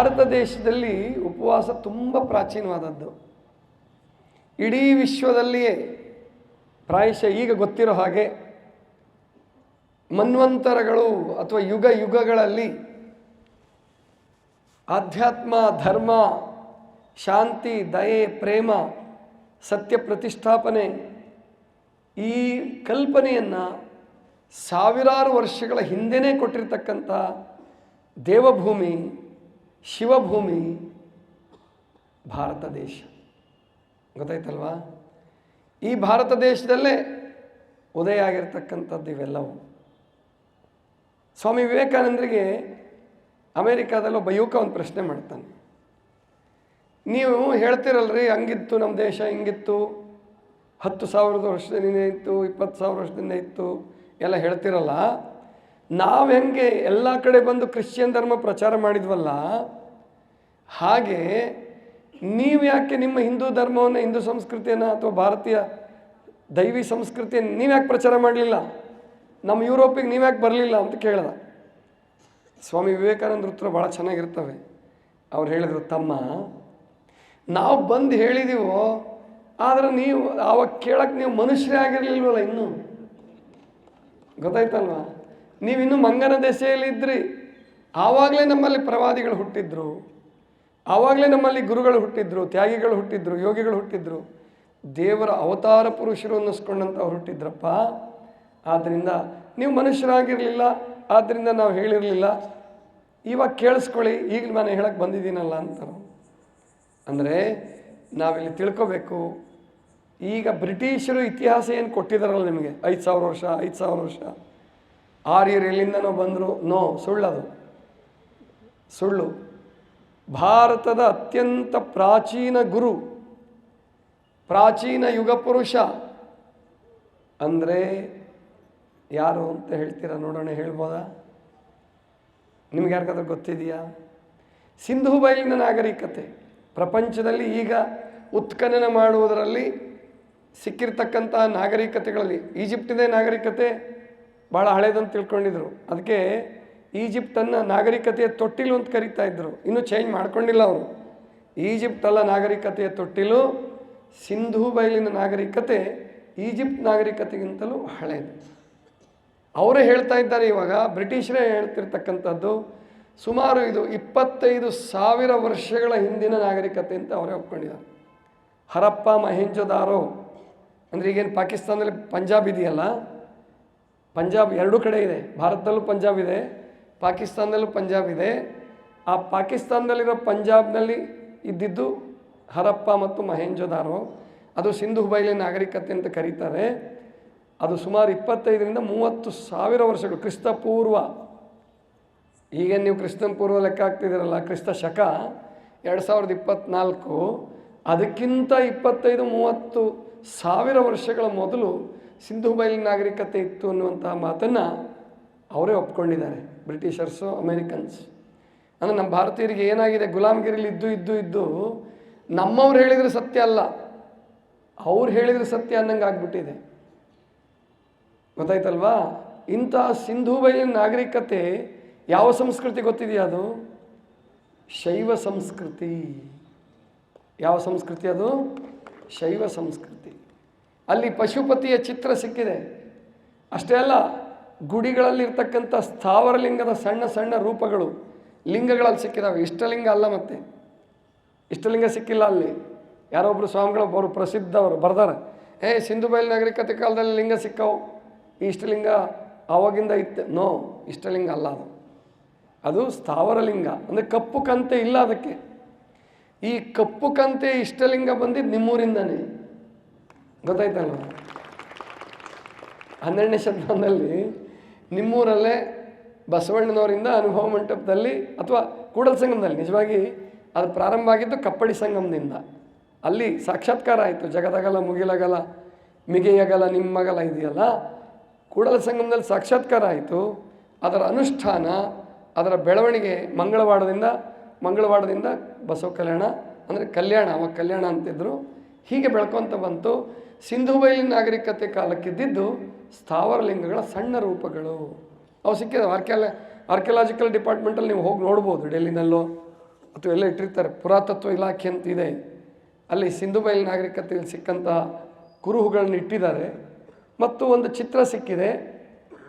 ಭಾರತ ದೇಶದಲ್ಲಿ ಉಪವಾಸ ತುಂಬ ಪ್ರಾಚೀನವಾದದ್ದು. ಇಡೀ ವಿಶ್ವದಲ್ಲಿಯೇ ಪ್ರಾಯಶಃ ಈಗ ಗೊತ್ತಿರೋ ಹಾಗೆ ಮನ್ವಂತರಗಳು ಅಥವಾ ಯುಗ ಯುಗಗಳಲ್ಲಿ ಆಧ್ಯಾತ್ಮ, ಧರ್ಮ, ಶಾಂತಿ, ದಯೆ, ಪ್ರೇಮ, ಸತ್ಯ ಪ್ರತಿಷ್ಠಾಪನೆ ಈ ಕಲ್ಪನೆಯನ್ನು ಸಾವಿರಾರು ವರ್ಷಗಳ ಹಿಂದೆಯೇ ಕೊಟ್ಟಿರ್ತಕ್ಕಂಥ ದೇವಭೂಮಿ ಶಿವಭೂಮಿ ಭಾರತ ದೇಶ. ಗೊತ್ತಾಯ್ತಲ್ವಾ? ಈ ಭಾರತ ದೇಶದಲ್ಲೇ ಉದಯ ಆಗಿರ್ತಕ್ಕಂಥದ್ದು ಇವೆಲ್ಲವೂ. ಸ್ವಾಮಿ ವಿವೇಕಾನಂದರಿಗೆ ಅಮೇರಿಕಾದಲ್ಲಿ ಒಬ್ಬ ಯುವಕ ಒಂದು ಪ್ರಶ್ನೆ ಮಾಡ್ತಾನೆ. ನೀವು ಹೇಳ್ತಿರಲ್ರಿ, ಹಂಗಿತ್ತು ನಮ್ಮ ದೇಶ, ಹಿಂಗಿತ್ತು. ಹತ್ತು ಸಾವಿರದ ವರ್ಷದಿಂದ ಇತ್ತು, ಇಪ್ಪತ್ತು ಸಾವಿರ ವರ್ಷದಿಂದ ಇತ್ತು, ಎಲ್ಲ ಹೇಳ್ತಿರಲ್ಲ. ನಾವು ಹೆಂಗೆ ಎಲ್ಲ ಕಡೆ ಬಂದು ಕ್ರಿಶ್ಚಿಯನ್ ಧರ್ಮ ಪ್ರಚಾರ ಮಾಡಿದ್ವಲ್ಲ, ಹಾಗೆ ನೀವು ಯಾಕೆ ನಿಮ್ಮ ಹಿಂದೂ ಧರ್ಮವನ್ನು, ಹಿಂದೂ ಸಂಸ್ಕೃತಿಯನ್ನು ಅಥವಾ ಭಾರತೀಯ ದೈವಿ ಸಂಸ್ಕೃತಿಯನ್ನು ನೀವು ಯಾಕೆ ಪ್ರಚಾರ ಮಾಡಲಿಲ್ಲ? ನಮ್ಮ ಯುರೋಪಿಗೆ ನೀವು ಯಾಕೆ ಬರಲಿಲ್ಲ ಅಂತ ಕೇಳ್ದ. ಸ್ವಾಮಿ ವಿವೇಕಾನಂದ ಉತ್ತರ ಭಾಳ ಚೆನ್ನಾಗಿರ್ತವೆ. ಅವ್ರು ಹೇಳಿದರು, ತಮ್ಮ, ನಾವು ಬಂದು ಹೇಳಿದೀವೋ, ಆದರೆ ನೀವು ಆವಾಗ ಕೇಳಕ್ಕೆ ನೀವು ಮನುಷ್ಯರೇ ಆಗಿರಲಿಲ್ವಲ್ಲ ಇನ್ನೂ? ಗೊತ್ತಾಯ್ತಲ್ವಾ? ನೀವಿನ್ನೂ ಮಂಗನ ದೆಸೆಯಲ್ಲಿ ಇದ್ರಿ ಆವಾಗಲೇ ನಮ್ಮಲ್ಲಿ ಪ್ರವಾದಿಗಳು ಹುಟ್ಟಿದ್ರು. ಆವಾಗಲೇ ನಮ್ಮಲ್ಲಿ ಗುರುಗಳು ಹುಟ್ಟಿದ್ರು, ತ್ಯಾಗಿಗಳು ಹುಟ್ಟಿದ್ರು, ಯೋಗಿಗಳು ಹುಟ್ಟಿದ್ರು. ದೇವರ ಅವತಾರ ಪುರುಷರು ಅನ್ನಿಸ್ಕೊಂಡಂಥವ್ರು ಹುಟ್ಟಿದ್ರಪ್ಪ. ಆದ್ದರಿಂದ ನೀವು ಮನುಷ್ಯರಾಗಿರಲಿಲ್ಲ ಆದ್ದರಿಂದ ನಾವು ಹೇಳಿರಲಿಲ್ಲ. ಇವಾಗ ಕೇಳಿಸ್ಕೊಳ್ಳಿ ಈಗ ನಾನು ಹೇಳಕ್ಕೆ ಬಂದಿದ್ದೀನಲ್ಲ ಅಂತಾರೆ. ಅಂದರೆ ನಾವಿಲ್ಲಿ ತಿಳ್ಕೊಬೇಕು, ಈಗ ಬ್ರಿಟಿಷರು ಇತಿಹಾಸ ಏನು ಕೊಟ್ಟಿದ್ದಾರಲ್ಲ ನಿಮಗೆ? ಐದು ಸಾವಿರ ವರ್ಷ, ಐದು ಸಾವಿರ ವರ್ಷ. ಆರ್ಯರು ಎಲ್ಲಿಂದನೋ ಬಂದರು? ನೋ, ಸುಳ್ಳದು. ಸುಳ್ಳು. ಭಾರತದ ಅತ್ಯಂತ ಪ್ರಾಚೀನ ಗುರು, ಪ್ರಾಚೀನ ಯುಗ ಪುರುಷ ಅಂದರೆ ಯಾರು ಅಂತ ಹೇಳ್ತೀರಾ ನೋಡೋಣ, ಹೇಳ್ಬೋದಾ? ನಿಮ್ಗೆ ಯಾರಿಗಾದ್ರೂ ಗೊತ್ತಿದೆಯಾ? ಸಿಂಧು ಬಯಲಿನ ನಾಗರಿಕತೆ. ಪ್ರಪಂಚದಲ್ಲಿ ಈಗ ಉತ್ಖನನ ಮಾಡುವುದರಲ್ಲಿ ಸಿಕ್ಕಿರ್ತಕ್ಕಂಥ ನಾಗರಿಕತೆಗಳಲ್ಲಿ ಈಜಿಪ್ಟಿದೆ ನಾಗರಿಕತೆ ಭಾಳ ಹಳೇದಂತ ತಿಳ್ಕೊಂಡಿದ್ರು. ಅದಕ್ಕೆ ಈಜಿಪ್ಟನ್ನು ನಾಗರಿಕತೆಯ ತೊಟ್ಟಿಲು ಅಂತ ಕರೀತಾ ಇದ್ದರು ಇನ್ನೂ ಚೇಂಜ್ ಮಾಡ್ಕೊಂಡಿಲ್ಲ ಅವರು. ಈಜಿಪ್ಟಲ್ಲ ನಾಗರಿಕತೆಯ ತೊಟ್ಟಿಲು, ಸಿಂಧು ಬಯಲಿನ ನಾಗರಿಕತೆ ಈಜಿಪ್ಟ್ ನಾಗರಿಕತೆಗಿಂತಲೂ ಹಳೇದು. ಅವರೇ ಹೇಳ್ತಾ ಇದ್ದಾರೆ ಇವಾಗ, ಬ್ರಿಟಿಷರೇ ಹೇಳ್ತಿರ್ತಕ್ಕಂಥದ್ದು, ಸುಮಾರು ಇದು ಇಪ್ಪತ್ತೈದು ಸಾವಿರ ವರ್ಷಗಳ ಹಿಂದಿನ ನಾಗರಿಕತೆ ಅಂತ ಅವರೇ ಒಪ್ಕೊಂಡಿದ್ದಾರೆ. ಹರಪ್ಪ ಮಹೇಂಜೋದಾರೋ, ಅಂದರೆ ಈಗೇನು ಪಾಕಿಸ್ತಾನದಲ್ಲಿ ಪಂಜಾಬ್ ಇದೆಯಲ್ಲ ಪಂಜಾಬ್ ಎರಡೂ ಕಡೆ ಇದೆ. ಭಾರತದಲ್ಲೂ ಪಂಜಾಬ್ ಇದೆ, ಪಾಕಿಸ್ತಾನದಲ್ಲೂ ಪಂಜಾಬ್ ಇದೆ. ಆ ಪಾಕಿಸ್ತಾನದಲ್ಲಿರೋ ಪಂಜಾಬ್ನಲ್ಲಿ ಇದ್ದಿದ್ದು ಹರಪ್ಪ ಮತ್ತು ಮಹೇಂಜೋದಾರೋ. ಅದು ಸಿಂಧು ಬಯಲಿನ ನಾಗರಿಕತೆ ಅಂತ ಕರೀತಾರೆ. ಅದು ಸುಮಾರು ಇಪ್ಪತ್ತೈದರಿಂದ ಮೂವತ್ತು ಸಾವಿರ ವರ್ಷಗಳು ಕ್ರಿಸ್ತ ಪೂರ್ವ. ಈಗ ನೀವು ಕ್ರಿಸ್ತನ್ ಪೂರ್ವ ಲೆಕ್ಕ ಹಾಕ್ತಿದ್ದೀರಲ್ಲ, ಕ್ರಿಸ್ತ ಶಕ, ಎರಡು ಸಾವಿರದ ಇಪ್ಪತ್ತ್ನಾಲ್ಕು ಅದಕ್ಕಿಂತ ಇಪ್ಪತ್ತೈದು, ಮೂವತ್ತು ಸಾವಿರ ವರ್ಷಗಳ ಮೊದಲು ಸಿಂಧು ಬಯಲಿನ ನಾಗರಿಕತೆ ಇತ್ತು ಅನ್ನುವಂತಹ ಮಾತನ್ನು ಅವರೇ ಒಪ್ಕೊಂಡಿದ್ದಾರೆ, ಬ್ರಿಟಿಷರ್ಸು, ಅಮೇರಿಕನ್ಸ್. ಅಂದರೆ ನಮ್ಮ ಭಾರತೀಯರಿಗೆ ಏನಾಗಿದೆ, ಗುಲಾಮಗಿರಿಲಿ ಇದ್ದು ಇದ್ದು ಇದ್ದು, ನಮ್ಮವ್ರು ಹೇಳಿದರೆ ಸತ್ಯ ಅಲ್ಲ. ಅವ್ರು ಹೇಳಿದರೆ ಸತ್ಯ ಅನ್ನಂಗೆ ಆಗ್ಬಿಟ್ಟಿದೆ. ಗೊತ್ತಾಯ್ತಲ್ವಾ? ಇಂಥ ಸಿಂಧು ಬಯಲಿನ ನಾಗರಿಕತೆ ಯಾವ ಸಂಸ್ಕೃತಿ ಗೊತ್ತಿದೆಯಾ ಅದು? ಶೈವ ಸಂಸ್ಕೃತಿ. ಯಾವ ಸಂಸ್ಕೃತಿ ಅದು? ಶೈವ ಸಂಸ್ಕೃತಿ. ಅಲ್ಲಿ ಪಶುಪತಿಯ ಚಿತ್ರ ಸಿಕ್ಕಿದೆ. ಅಷ್ಟೇ ಅಲ್ಲ, ಗುಡಿಗಳಲ್ಲಿರ್ತಕ್ಕಂಥ ಸ್ಥಾವರಲಿಂಗದ ಸಣ್ಣ ಸಣ್ಣ ರೂಪಗಳು ಲಿಂಗಗಳಲ್ಲಿ ಸಿಕ್ಕಿದಾವೆ. ಇಷ್ಟಲಿಂಗ ಅಲ್ಲ ಮತ್ತೆ. ಇಷ್ಟಲಿಂಗ ಸಿಕ್ಕಿಲ್ಲ ಅಲ್ಲಿ. ಯಾರೊಬ್ಬರು ಸ್ವಾಮಿಗಳು ಒಬ್ಬರು ಪ್ರಸಿದ್ಧವರು, ಬರ್ದಾರೆ. ಏ, ಸಿಂಧು ಬಯಲು ನಾಗರಿಕತೆ ಕಾಲದಲ್ಲಿ ಲಿಂಗ ಸಿಕ್ಕವು. ಈ ಇಷ್ಟಲಿಂಗ ಆವಾಗಿಂದ ಇತ್ತು. ನೋ, ಇಷ್ಟಲಿಂಗ ಅಲ್ಲ ಅದು. ಅದು ಸ್ಥಾವರಲಿಂಗ. ಅಂದರೆ ಕಪ್ಪು ಕಂತೆ ಇಲ್ಲ ಅದಕ್ಕೆ. ಈ ಕಪ್ಪು ಕಂತೆ ಇಷ್ಟಲಿಂಗ ಬಂದಿದ್ದು ನಿಮ್ಮೂರಿಂದನೇ. ಗೊತ್ತಾಯ್ತಲ್ವ? ಹನ್ನೆರಡನೇ ಶತಮಾನದಲ್ಲಿ ನಿಮ್ಮೂರಲ್ಲೇ ಬಸವಣ್ಣನವರಿಂದ ಅನುಭವ ಮಂಟಪದಲ್ಲಿ ಅಥವಾ ಕೂಡಲ ಸಂಗಮದಲ್ಲಿ, ನಿಜವಾಗಿ ಅದು ಪ್ರಾರಂಭ ಆಗಿದ್ದು ಕಪ್ಪಡಿ ಸಂಗಮದಿಂದ. ಅಲ್ಲಿ ಸಾಕ್ಷಾತ್ಕಾರ ಆಯಿತು. ಜಗದಗಲ, ಮುಗಿಲಗಲ, ಮಿಗೆಯಗಲ, ನಿಮ್ಮಗಲ ಇದೆಯಲ್ಲ? ಕೂಡಲ ಸಂಗಮದಲ್ಲಿ ಸಾಕ್ಷಾತ್ಕಾರ ಆಯಿತು. ಅದರ ಅನುಷ್ಠಾನ, ಅದರ ಬೆಳವಣಿಗೆ ಮಂಗಳವಾಡದಿಂದ ಮಂಗಳವಾಡದಿಂದ ಬಸವ ಕಲ್ಯಾಣ, ಅಂದರೆ ಕಲ್ಯಾಣ ಅವಾಗ ಕಲ್ಯಾಣ ಅಂತಿದ್ರು. ಹೀಗೆ ಬೆಳ್ಕೊತ ಬಂತು. ಸಿಂಧು ಬಯಲಿನ ನಾಗರಿಕತೆ ಕಾಲಕ್ಕಿದ್ದಿದ್ದು ಸ್ಥಾವರ ಲಿಂಗಗಳ ಸಣ್ಣ ರೂಪಗಳು. ಅವು ಸಿಕ್ಕಿದ. ಆರ್ಕ್ಯಾಲ, ಆರ್ಕಿಯಾಲಜಿಕಲ್ ಡಿಪಾರ್ಟ್ಮೆಂಟಲ್ಲಿ ನೀವು ಹೋಗಿ ನೋಡ್ಬೋದು. ಡೆಲ್ಲಿನಲ್ಲೋ ಅಥವಾ ಎಲ್ಲ ಇಟ್ಟಿರ್ತಾರೆ. ಪುರಾತತ್ವ ಇಲಾಖೆ ಅಂತ ಇದೆ. ಅಲ್ಲಿ ಸಿಂಧು ನಾಗರಿಕತೆಯಲ್ಲಿ ಸಿಕ್ಕಂತಹ ಕುರುಹುಗಳನ್ನ ಇಟ್ಟಿದ್ದಾರೆ. ಮತ್ತು ಒಂದು ಚಿತ್ರ ಸಿಕ್ಕಿದೆ.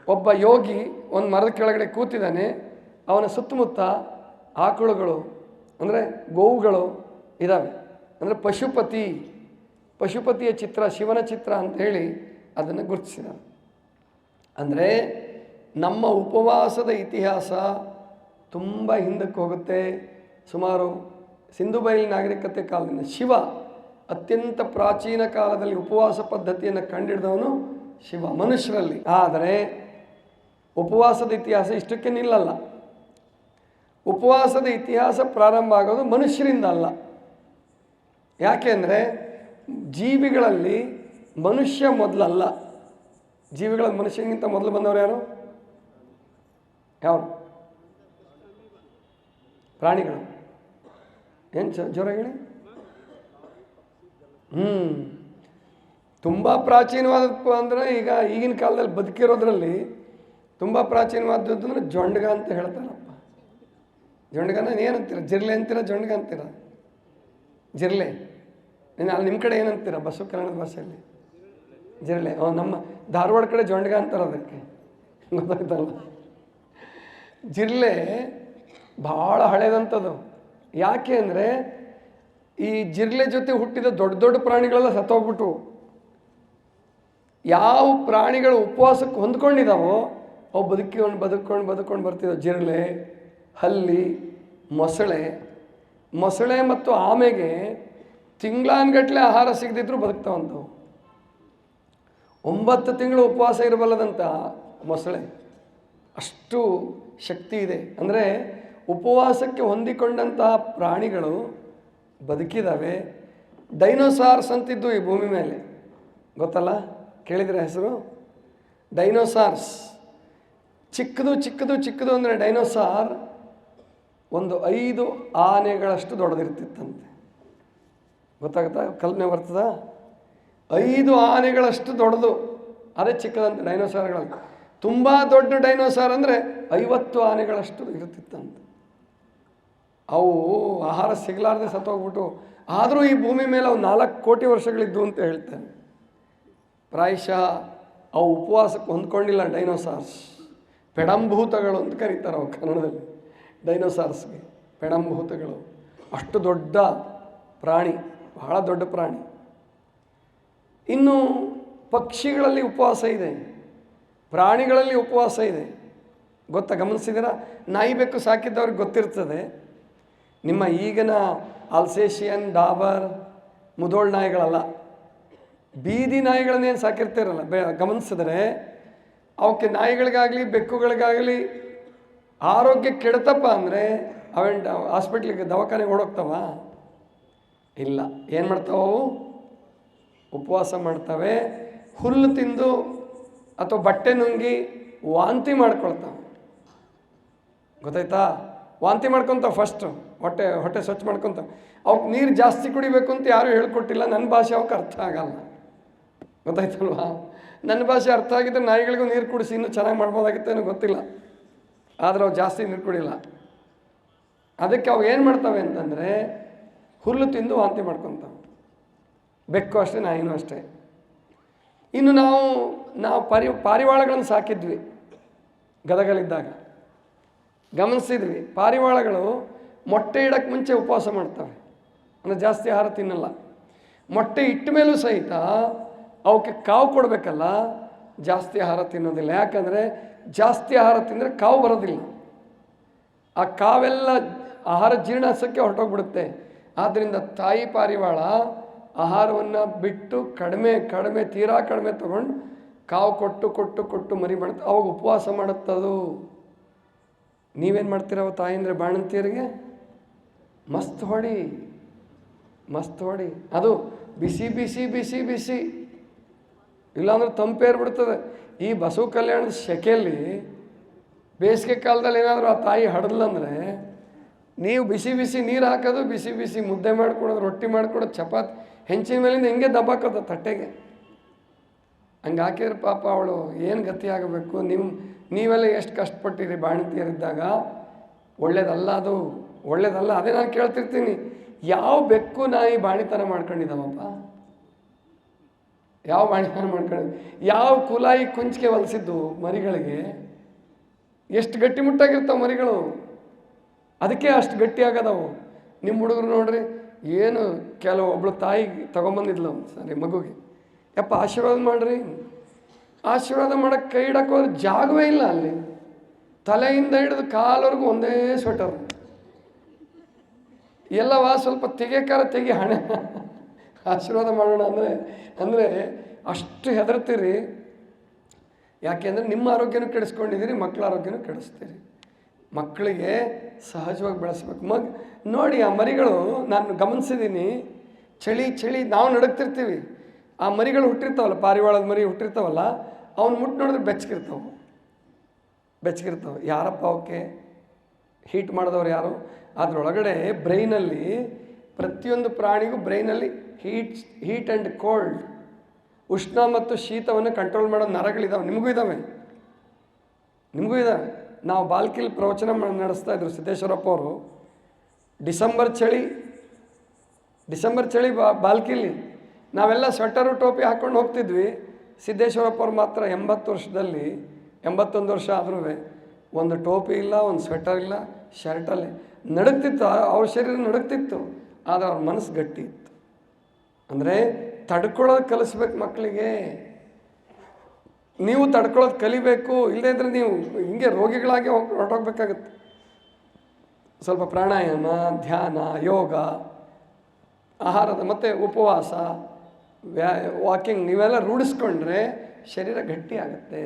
ಒಬ್ಬ ಯೋಗಿ ಒಂದು ಮರದ ಕೆಳಗಡೆ ಕೂತಿದ್ದಾನೆ. ಅವನ ಸುತ್ತಮುತ್ತ ಆಕಳುಗಳು, ಅಂದರೆ ಗೋವುಗಳು ಇದ್ದಾವೆ. ಅಂದರೆ ಪಶುಪತಿ ಪಶುಪತಿಯ ಚಿತ್ರ, ಶಿವನ ಚಿತ್ರ ಅಂತ ಹೇಳಿ ಅದನ್ನು ಗುರುತಿಸಿದ. ಅಂದರೆ ನಮ್ಮ ಉಪವಾಸದ ಇತಿಹಾಸ ತುಂಬ ಹಿಂದಕ್ಕೆ ಹೋಗುತ್ತೆ. ಸುಮಾರು ಸಿಂಧು ಬಯಲು ನಾಗರಿಕತೆ ಕಾಲದಿಂದ ಶಿವ ಅತ್ಯಂತ ಪ್ರಾಚೀನ ಕಾಲದಲ್ಲಿ ಉಪವಾಸ ಪದ್ಧತಿಯನ್ನು ಕಂಡಿಡಿದವನು ಶಿವ ಮನುಷ್ಯರಲ್ಲಿ. ಆದರೆ ಉಪವಾಸದ ಇತಿಹಾಸ ಇಷ್ಟಕ್ಕೆ ನಿಲ್ಲಲ್ಲ. ಉಪವಾಸದ ಇತಿಹಾಸ ಪ್ರಾರಂಭ ಆಗೋದು ಮನುಷ್ಯರಿಂದ ಅಲ್ಲ. ಯಾಕೆಂದರೆ ಜೀವಿಗಳಲ್ಲಿ ಮನುಷ್ಯ ಮೊದಲಲ್ಲ. ಜೀವಿಗಳ ಮನುಷ್ಯನಿಗಿಂತ ಮೊದಲು ಬಂದವರು ಯಾರು? ಯಾರು ಪ್ರಾಣಿಗಳು. ಏನು ಜ್ವರ ಹೇಳಿ. ಹ್ಞೂ ತುಂಬ ಪ್ರಾಚೀನವಾದಪ್ಪ ಅಂದರೆ ಈಗ ಈಗಿನ ಕಾಲದಲ್ಲಿ ಬದುಕಿರೋದ್ರಲ್ಲಿ ತುಂಬ ಪ್ರಾಚೀನವಾದದ್ದು ಅಂದರೆ ಜೊಂಡಗ ಅಂತ ಹೇಳ್ತಾರಪ್ಪ. ಜೊಂಡ್ಗನ ಏನಂತೀರ ಜಿರ್ಲೆ ಅಂತೀರ? ಜೊಂಡಗ ಅಂತೀರ? ಜಿರ್ಲೆ. ಇನ್ನು ಅಲ್ಲಿ ನಿಮ್ಮ ಕಡೆ ಏನಂತೀರ ಬಸವ ಕನ್ನಡ ಭಾಷೆಯಲ್ಲಿ ಜಿರಳೆ ಓ, ನಮ್ಮ ಧಾರವಾಡ ಕಡೆ ಜೊಂಡ್ಗ ಅಂತಾರೆ ಅದಕ್ಕೆ. ಗೊತ್ತಾಯ್ತಲ್ಲ? ಜಿರಲೆ ಭಾಳ ಹಳೇದಂಥದ್ದು ಯಾಕೆ ಅಂದರೆ ಈ ಜಿರಲೆ ಜೊತೆ ಹುಟ್ಟಿದ ದೊಡ್ಡ ದೊಡ್ಡ ಪ್ರಾಣಿಗಳೆಲ್ಲ ಸತ್ತೋಗ್ಬಿಟ್ಟು ಯಾವ ಪ್ರಾಣಿಗಳು ಉಪವಾಸಕ್ಕೆ ಹೊಂದ್ಕೊಂಡಿದ್ದಾವೋ ಅವು ಬದುಕಿಕೊಂಡು ಬದುಕೊಂಡು ಬದುಕೊಂಡು ಬರ್ತಿದ್ದಾವೆ ಜಿರಳೆ ಹಲ್ಲಿ, ಮೊಸಳೆ ಮೊಸಳೆ ಮತ್ತು ಆಮೆಗೆ ತಿಂಗಳಾನ್ಗಟ್ಲೆ ಆಹಾರ ಸಿಗದಿದ್ರು ಬದುಕ್ತಾವಂತವು. ಒಂಬತ್ತು ತಿಂಗಳು ಉಪವಾಸ ಇರಬಲ್ಲದಂಥ ಮೊಸಳೆ. ಅಷ್ಟು ಶಕ್ತಿ ಇದೆ. ಅಂದರೆ ಉಪವಾಸಕ್ಕೆ ಹೊಂದಿಕೊಂಡಂತಹ ಪ್ರಾಣಿಗಳು ಬದುಕಿದ್ದಾವೆ ಡೈನೋಸಾರ್ಸ್ ಅಂತಿದ್ದು ಈ ಭೂಮಿ ಮೇಲೆ. ಗೊತ್ತಲ್ಲ? ಕೇಳಿದ್ರೆ ಹೆಸರು? ಡೈನೋಸಾರ್ಸ್. ಚಿಕ್ಕದು ಚಿಕ್ಕದು ಚಿಕ್ಕದು ಅಂದರೆ ಡೈನೋಸಾರ್ ಒಂದು ಐದು ಆನೆಗಳಷ್ಟು ದೊಡ್ಡದಿರ್ತಿತ್ತಂತೆ. ಗೊತ್ತಾಗುತ್ತಾ? ಕಲ್ಪನೆ ಬರ್ತದ? ಐದು ಆನೆಗಳಷ್ಟು ದೊಡ್ಡದು. ಅದೇ ಚಿಕ್ಕದಂತೆ ಡೈನೋಸಾರ್ಗಳಲ್ಲಿ ತುಂಬ ದೊಡ್ಡ ಡೈನೋಸಾರ್ ಅಂದರೆ ಐವತ್ತು ಆನೆಗಳಷ್ಟು ಇರುತ್ತಿತ್ತಂತೆ. ಅವು ಆಹಾರ ಸಿಗಲಾರ್ದೆ ಸತ್ತೋಗ್ಬಿಟ್ಟು, ಆದರೂ ಈ ಭೂಮಿ ಮೇಲೆ ಅವು ನಾಲ್ಕು ಕೋಟಿ ವರ್ಷಗಳಿದ್ದು ಅಂತ ಹೇಳ್ತಾರೆ ಪ್ರಾಯಶಃ ಅವು ಉಪವಾಸಕ್ಕೆ ಹೊಂದ್ಕೊಂಡಿಲ್ಲ ಡೈನೋಸಾರ್ಸ್. ಪೆಡಂಭೂತಗಳು ಅಂತ ಕರೀತಾರೆ ಅವು ಕನ್ನಡದಲ್ಲಿ. ಡೈನೋಸಾರ್ಸ್ಗೆ ಪೆಡಂಭೂತಗಳು. ಅಷ್ಟು ದೊಡ್ಡ ಪ್ರಾಣಿ. ಬಹಳ ದೊಡ್ಡ ಪ್ರಾಣಿ. ಇನ್ನು ಪಕ್ಷಿಗಳಲ್ಲಿ ಉಪವಾಸ ಇದೆ. ಪ್ರಾಣಿಗಳಲ್ಲಿ ಉಪವಾಸ ಇದೆ. ಗೊತ್ತಾ ಗಮನಿಸಿದ್ದೀರಾ? ನಾಯಿ ಬೆಕ್ಕು ಸಾಕಿದ್ದವ್ರಿಗೆ ಗೊತ್ತಿರ್ತದೆ. ನಿಮ್ಮ ಈಗಿನ ಅಲ್ಸೇಷಿಯನ್ ಡಾಬರ್ ಮುದೋಳ್ ನಾಯಿಗಳಲ್ಲ. ಬೀದಿ ನಾಯಿಗಳನ್ನೇನು ಸಾಕಿರ್ತೀರಲ್ಲ? ಬೆ, ಗಮನಿಸಿದ್ರೆ ಅವಕ್ಕೆ ನಾಯಿಗಳಿಗಾಗಲಿ, ಬೆಕ್ಕುಗಳಿಗಾಗಲಿ ಆರೋಗ್ಯ ಕೆಡ್ತಪ್ಪ ಅಂದರೆ ಅವೇನು ಹಾಸ್ಪಿಟ್ಲಿಗೆ, ದವಾಖಾನೆಗೆ ಓಡೋಗ್ತಾವ? ಇಲ್ಲ. ಏನು ಮಾಡ್ತಾವು? ಉಪವಾಸ ಮಾಡ್ತವೆ, ಹುಲ್ಲು ತಿಂದು ಅಥವಾ ಬಟ್ಟೆ ನುಂಗಿ ವಾಂತಿ ಮಾಡ್ಕೊಳ್ತಾವೆ. ಗೊತ್ತಾಯ್ತಾ? ವಾಂತಿ ಮಾಡ್ಕೊತಾವೆ ಫಸ್ಟು ಹೊಟ್ಟೆ ಹೊಟ್ಟೆ ಸ್ವಚ್ಛ ಮಾಡ್ಕೊತಾವೆ. ಅವಕ್ಕೆ ನೀರು ಜಾಸ್ತಿ ಕುಡಿಬೇಕು ಅಂತ ಯಾರೂ ಹೇಳ್ಕೊಟ್ಟಿಲ್ಲ. ನನ್ನ ಭಾಷೆ ಅವಕ್ಕೆ ಅರ್ಥ ಆಗಲ್ಲ. ಗೊತ್ತಾಯ್ತಲ್ವಾ? ನನ್ನ ಭಾಷೆ ಅರ್ಥ ಆಗಿದ್ದರೆ ನಾಯಿಗಳಿಗೂ ನೀರು ಕುಡಿಸಿ ಇನ್ನೂ ಚೆನ್ನಾಗಿ ಮಾಡ್ಬೋದಾಗಿತ್ತೇನೋ ಗೊತ್ತಿಲ್ಲ. ಆದರೆ ಅವು ಜಾಸ್ತಿ ನೀರು ಕುಡಿಲ್ಲ. ಅದಕ್ಕೆ ಅವು ಏನು ಮಾಡ್ತವೆ ಅಂತಂದರೆ ಹುಲ್ಲು ತಿಂದು ವಾಂತಿ ಮಾಡ್ಕೊತಾವೆ ಬೆಕ್ಕು ಅಷ್ಟೇ, ನಾಯಿನೂ ಅಷ್ಟೇ. ಇನ್ನು ನಾವು ನಾವು ಪರಿ, ಪಾರಿವಾಳಗಳನ್ನು ಸಾಕಿದ್ವಿ. ಗದಗಲಿದ್ದಾಗ. ಗಮನಿಸಿದ್ವಿ, ಪಾರಿವಾಳಗಳು ಮೊಟ್ಟೆ ಇಡಕ್ಕೆ ಮುಂಚೆ ಉಪವಾಸ ಮಾಡ್ತವೆ. ಅಂದರೆ ಜಾಸ್ತಿ ಆಹಾರ ತಿನ್ನಲ್ಲ. ಮೊಟ್ಟೆ ಇಟ್ಟ ಮೇಲೂ ಸಹಿತ ಅವಕ್ಕೆ ಕಾವು ಕೊಡಬೇಕಲ್ಲ, ಜಾಸ್ತಿ ಆಹಾರ ತಿನ್ನೋದಿಲ್ಲ. ಯಾಕಂದರೆ ಜಾಸ್ತಿ ಆಹಾರ ತಿಂದರೆ ಕಾವು ಬರೋದಿಲ್ಲ. ಆ ಕಾವೆಲ್ಲ ಆಹಾರ ಜೀರ್ಣಿಸೋಕ್ಕೆ ಹೊರಟೋಗ್ಬಿಡುತ್ತೆ. ಆದ್ದರಿಂದ ತಾಯಿ ಪಾರಿವಾಳ ಆಹಾರವನ್ನು ಬಿಟ್ಟು ಕಡಿಮೆ ಕಡಿಮೆ, ತೀರಾ ಕಡಿಮೆ ತಗೊಂಡು ಕಾವು ಕೊಟ್ಟು ಕೊಟ್ಟು ಕೊಟ್ಟು ಮರಿ ಮಾಡುತ್ತೆ ಅವಾಗ ಉಪವಾಸ ಮಾಡುತ್ತದು ನೀವೇನು ಮಾಡ್ತೀರವ ಅಂದರೆ ಬಾಣಂತಿಯರಿಗೆ? ಮಸ್ತ್ ಹೊಡಿ ಮಸ್ತ್ ಹೊಡಿ. ಅದು ಬಿಸಿ ಬಿಸಿ ಬಿಸಿ ಬಿಸಿ. ಇಲ್ಲಾಂದ್ರೆ ತಂಪೇರ್ಬಿಡ್ತದೆ ಈ ಬಸವ ಕಲ್ಯಾಣದ ಶೆಕೆಯಲ್ಲಿ ಬೇಸಿಗೆ ಕಾಲದಲ್ಲಿ ಏನಾದರೂ ಆ ತಾಯಿ ಹಡ್ದಂದ್ರೆ ನೀವು ಬಿಸಿ ಬಿಸಿ ನೀರು ಹಾಕೋದು, ಬಿಸಿ ಬಿಸಿ ಮುದ್ದೆ ಮಾಡ್ಕೊಡೋದು ರೊಟ್ಟಿ ಮಾಡ್ಕೊಡೋದು ಚಪಾತಿ, ಹೆಂಚಿನ ಮೇಲಿಂದ ಹೆಂಗೆ ದಬ್ಬಾಕೋದು ತಟ್ಟೆಗೆ? ಹಂಗೆ ಹಾಕಿದ್ರೆ ಪಾಪ ಅವಳು ಏನು ಗತಿ ಆಗಬೇಕು? ನಿಮ್ಮ ನೀವೆಲ್ಲ ಎಷ್ಟು ಕಷ್ಟಪಟ್ಟಿರಿ ಬಾಣಂತಿಯರಿದ್ದಾಗ? ಒಳ್ಳೇದಲ್ಲ ಅದು, ಒಳ್ಳೇದಲ್ಲ ಅದೇ ನಾನು ಕೇಳ್ತಿರ್ತೀನಿ. ಯಾವ ಬೆಕ್ಕು ನಾಯಿ ಬಾಣಿತನ ಮಾಡ್ಕೊಂಡಿದ್ದಾವಪ್ಪ ಯಾವ ಬಾಣಿತನ ಮಾಡ್ಕೊಂಡು, ಯಾವ ಕುಲಾಯಿ ಕುಂಚಿಗೆ ಹೊಲಿಸಿದ್ದು ಮರಿಗಳಿಗೆ? ಎಷ್ಟು ಗಟ್ಟಿಮುಟ್ಟಾಗಿರ್ತಾವೆ ಮರಿಗಳು? ಅದಕ್ಕೆ ಅಷ್ಟು ಗಟ್ಟಿ ಆಗದವು ನಿಮ್ಮ ಹುಡುಗರು ನೋಡ್ರಿ, ಏನು ಕೆಲವು ಒಬ್ಳು ತಾಯಿ ತೊಗೊಂಬಂದಿದ್ಲು ಸರಿ ಮಗುಗೆ. ಯಪ್ಪ, ಆಶೀರ್ವಾದ ಮಾಡ್ರಿ. ಆಶೀರ್ವಾದ ಮಾಡೋಕ್ಕೆ ಕೈ ಇಡಕ್ಕೆ ಹೋದ್ರೆ ಜಾಗವೇ ಇಲ್ಲ ಅಲ್ಲಿ. ತಲೆಯಿಂದ ಹಿಡಿದು ಕಾಲವರೆಗೂ ಒಂದೇ ಸ್ವೆಟರ್ ಎಲ್ಲವ ಸ್ವಲ್ಪ ತೆಗಿಯಕಾರ ತೆಗಿ ಹಣೆ. ಆಶೀರ್ವಾದ ಮಾಡೋಣ ಅಂದರೆ ಅಂದರೆ ಅಷ್ಟು ಹೆದರ್ತೀರಿ. ಯಾಕೆಂದರೆ ನಿಮ್ಮ ಆರೋಗ್ಯನೂ ಕೆಡಿಸ್ಕೊಂಡಿದ್ದೀರಿ ಮಕ್ಕಳ ಆರೋಗ್ಯನೂ ಕೆಡಿಸ್ತೀರಿ. ಮಕ್ಕಳಿಗೆ ಸಹಜವಾಗಿ ಬೆಳೆಸ್ಬೇಕು. ಮಗ, ನೋಡಿ ಆ ಮರಿಗಳು, ನಾನು ಗಮನಿಸಿದ್ದೀನಿ ಚಳಿ ಚಳಿ, ನಾವು ನಡಕ್ತಿರ್ತೀವಿ ಆ ಮರಿಗಳು ಹುಟ್ಟಿರ್ತಾವಲ್ಲ, ಪಾರಿವಾಳದ ಮರಿ ಹುಟ್ಟಿರ್ತಾವಲ್ಲ, ಅವ್ನು ಮುಟ್ಟು ನೋಡಿದ್ರೆ ಬೆಚ್ಚಗಿರ್ತಾವೆ ಬೆಚ್ಚಗಿರ್ತಾವೆ ಯಾರಪ್ಪ ಅವಕ್ಕೆ? ಹೀಟ್ ಮಾಡಿದವ್ರು ಯಾರು? ಅದರೊಳಗಡೆ ಬ್ರೈನಲ್ಲಿ ಪ್ರತಿಯೊಂದು ಪ್ರಾಣಿಗೂ ಬ್ರೈನಲ್ಲಿ ಹೀಟ್ ಹೀಟ್ ಆ್ಯಂಡ್ ಕೋಲ್ಡ್, ಉಷ್ಣ ಮತ್ತು ಶೀತವನ್ನು ಕಂಟ್ರೋಲ್ ಮಾಡೋ ನರಗಳಿದ್ದಾವೆ ನಿಮಗೂ ಇದ್ದಾವೆ ನಿಮಗೂ ಇದ್ದಾವೆ ನಾವು ಬಾಲ್ಕಿಲ್ ಪ್ರವಚನ ನಡೆಸ್ತಾ ಇದ್ರು ಸಿದ್ದೇಶ್ವರಪ್ಪ ಅವರು. ಡಿಸೆಂಬರ್ ಚಳಿ ಡಿಸೆಂಬರ್ ಚಳಿ ಬಾ ಬಾಲ್ಕಿಲಿ ನಾವೆಲ್ಲ ಸ್ವೆಟರು ಟೋಪಿ ಹಾಕ್ಕೊಂಡು ಹೋಗ್ತಿದ್ವಿ. ಸಿದ್ದೇಶ್ವರಪ್ಪ ಅವ್ರು ಮಾತ್ರ ಎಂಬತ್ತು ವರ್ಷದಲ್ಲಿ, ಎಂಬತ್ತೊಂದು ವರ್ಷ ಆದ್ರೂ ಒಂದು ಟೋಪಿ ಇಲ್ಲ, ಒಂದು ಸ್ವೆಟರ್ ಇಲ್ಲ ಶರ್ಟಲ್ಲಿ ನಡುಗ್ತಿತ್ತು ಅವ್ರ ಶರೀರ ನಡುಗ್ತಿತ್ತು, ಆದರೆ ಅವ್ರ ಮನಸ್ಸು ಗಟ್ಟಿ ಇತ್ತು. ಅಂದರೆ ತಡ್ಕೊಳ್ಳೋದು ಕಲಿಸ್ಬೇಕು ಮಕ್ಕಳಿಗೆ ನೀವು ತಡ್ಕೊಳ್ಳೋದು ಕಲಿಬೇಕು ಇಲ್ಲದೇ ಇದ್ರೆ ನೀವು ಹಿಂಗೆ ರೋಗಿಗಳಾಗಿ ಹೋಗಿ, ಹೊರಟೋಗ್ಬೇಕಾಗತ್ತೆ. ಸ್ವಲ್ಪ ಪ್ರಾಣಾಯಾಮ, ಧ್ಯಾನ, ಯೋಗ, ಆಹಾರದ ಮತ್ತು ಉಪವಾಸ, ವ್ಯಾ, ವಾಕಿಂಗ್, ನೀವೆಲ್ಲ ರೂಢಿಸ್ಕೊಂಡ್ರೆ ಶರೀರ ಗಟ್ಟಿ ಆಗುತ್ತೆ.